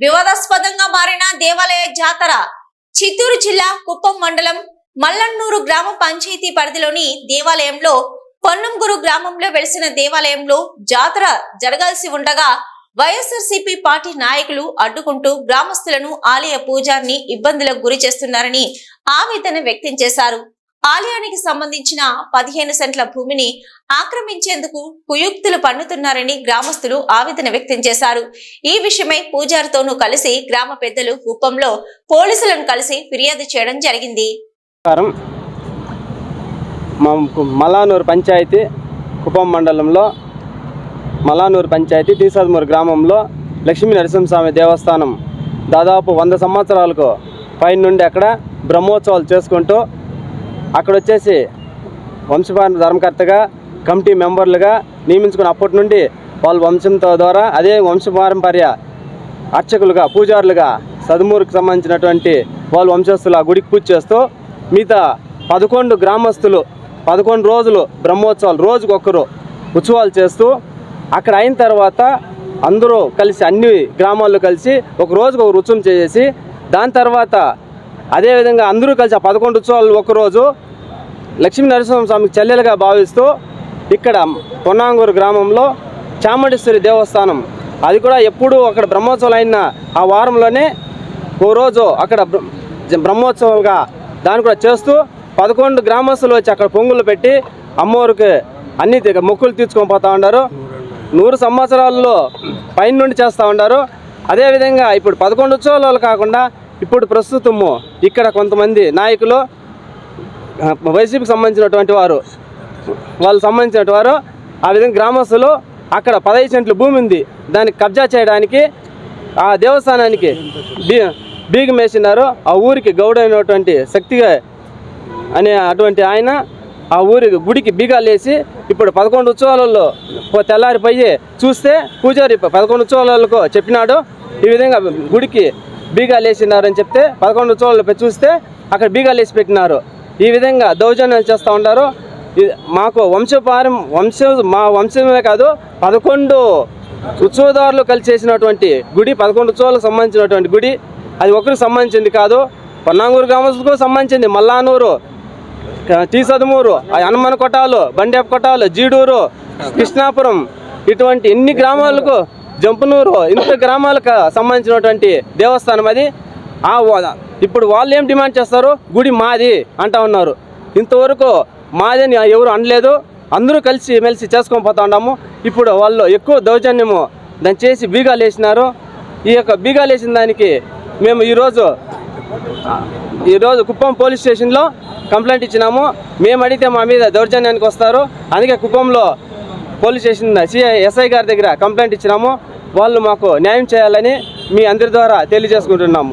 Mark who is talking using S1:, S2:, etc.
S1: వివాదాస్పదంగా మారిన దేవాలయ జాతర చిత్తూరు జిల్లా కుప్పం మండలం మల్లన్నూరు గ్రామ పంచాయతీ పరిధిలోని దేవాలయంలో పొన్నంగురు గ్రామంలో వెలిసిన దేవాలయంలో జాతర జరగాల్సి ఉండగా వైఎస్ఆర్సీపీ పార్టీ నాయకులు అడ్డుకుంటూ గ్రామస్తులను ఆలయ పూజారిని ఇబ్బందులకు గురి చేస్తున్నారని ఆవేదన వ్యక్తం చేశారు. ఆలయానికి సంబంధించిన పదిహేను సెంట్ల భూమిని ఆక్రమించేందుకు కుయుక్తులు పన్నుతున్నారని గ్రామస్తులు ఆవేదన వ్యక్తం చేశారు. ఈ విషయమై పూజారితోనూ కలిసి గ్రామ పెద్దలు కుప్పంలో పోలీసులను కలిసి ఫిర్యాదు చేయడం జరిగింది.
S2: మలానూరు పంచాయతీ కుప్పం మండలంలో మలానూరు పంచాయతీ టీసద్మూరు గ్రామంలో లక్ష్మీ నరసింహస్వామి దేవస్థానం దాదాపు వంద సంవత్సరాలకు పైన నుండి అక్కడ బ్రహ్మోత్సవాలు చేసుకుంటూ అక్కడ వచ్చేసి వంశపార ధర్మకర్తగా కమిటీ మెంబర్లుగా నియమించుకున్న అప్పటి నుండి వాళ్ళ వంశంతో ద్వారా అదే వంశపారంపర్య అర్చకులుగా పూజారులుగా సదుమూరుకు సంబంధించినటువంటి వాళ్ళు వంశస్థులు ఆ గుడికి పూజ చేస్తూ మిగతా పదకొండు గ్రామస్తులు పదకొండు రోజులు బ్రహ్మోత్సవాలు రోజుకొకరు ఉత్సవాలు చేస్తూ అక్కడ అయిన తర్వాత అందరూ కలిసి అన్ని గ్రామాల్లో కలిసి ఒక రోజుకు ఒక ఉత్సవం చేసి దాని తర్వాత అదేవిధంగా అందరూ కలిసి ఆ పదకొండు ఉత్సవాలు ఒకరోజు లక్ష్మీ నరసింహస్వామికి చెల్లెలుగా భావిస్తూ ఇక్కడ పొన్నాంగూరు గ్రామంలో చాముండేశ్వరి దేవస్థానం. అది కూడా ఎప్పుడూ అక్కడ బ్రహ్మోత్సవాలు అయిన ఆ వారంలోనే ఓ రోజు అక్కడ బ్రహ్మోత్సవాలుగా దాన్ని కూడా చేస్తూ పదకొండు గ్రామస్తులు వచ్చి అక్కడ పొంగులు పెట్టి అమ్మవారికి అన్ని మొక్కులు తీర్చుకొని పోతా ఉన్నారు. నూరు సంవత్సరాల్లో పైన నుండి చేస్తూ ఉన్నారు. అదేవిధంగా ఇప్పుడు పదకొండు ఉత్సవాలు కాకుండా ఇప్పుడు ప్రస్తుతము ఇక్కడ కొంతమంది నాయకులు వైసీపీకి సంబంధించినటువంటి వారు వాళ్ళు సంబంధించినటువంటి వారు ఆ విధంగా గ్రామస్తులు అక్కడ పదహైదు సెంట్ల భూమి ఉంది. దానికి కబ్జా చేయడానికి ఆ దేవస్థానానికి బీ బీగం వేసినారు. ఆ ఊరికి గౌడ అయినటువంటి శక్తిగా అనే అటువంటి ఆయన ఆ ఊరి గుడికి బీగాలు వేసి ఇప్పుడు పదకొండు ఉత్సవాలలో తెల్లారిపోయి చూస్తే పూజారి పదకొండు ఉత్సవాలకు చెప్పినాడు. ఈ విధంగా గుడికి బీగాలు లేచినారని చెప్తే పదకొండు చోళ్ళు చూస్తే అక్కడ బీగాలు వేసి పెట్టినారు. ఈ విధంగా దౌర్జన్యాలు చేస్తూ ఉంటారు ఇది మాకు వంశపారం వంశం మా వంశమే కాదు పదకొండు ఉత్సవదారులు కలిసి చేసినటువంటి గుడి పదకొండు ఉత్సవాలకు సంబంధించినటువంటి గుడి అది ఒకరికి సంబంధించింది కాదు పొన్నాంగూరు గ్రామస్తులకు సంబంధించింది. మల్లానూరు టీ సదుమూరు ఆ కొట్టాలు బండేపు కొట్టాలు జీడూరు కృష్ణాపురం ఇటువంటి ఎన్ని గ్రామాలకు జంపనూరు ఇంత గ్రామాలకు సంబంధించినటువంటి దేవస్థానం అది. ఆ ఇప్పుడు వాళ్ళు ఏం డిమాండ్ చేస్తారు? గుడి మాది అంటా ఉన్నారు. ఇంతవరకు మాదని ఎవరు అనలేదు. అందరూ కలిసి మెలిసి చేసుకొని పోతా ఉన్నాము. ఇప్పుడు వాళ్ళు ఎక్కువ దౌర్జన్యము దాన్ని చేసి బీగాలు వేసినారు. ఈ యొక్క బీగాలు వేసిన దానికి మేము ఈరోజు ఈరోజు కుప్పం పోలీస్ స్టేషన్లో కంప్లైంట్ ఇచ్చినాము. మేము అడిగితే మా మీద దౌర్జన్యానికి వస్తారు. అందుకే కుప్పంలో పోలీస్ స్టేషన్ సిఐ ఎస్ఐ గారి దగ్గర కంప్లైంట్ ఇచ్చినాము. వాళ్ళు మాకు న్యాయం చేయాలని మీ అందరి ద్వారా తెలియజేసుకుంటున్నాము.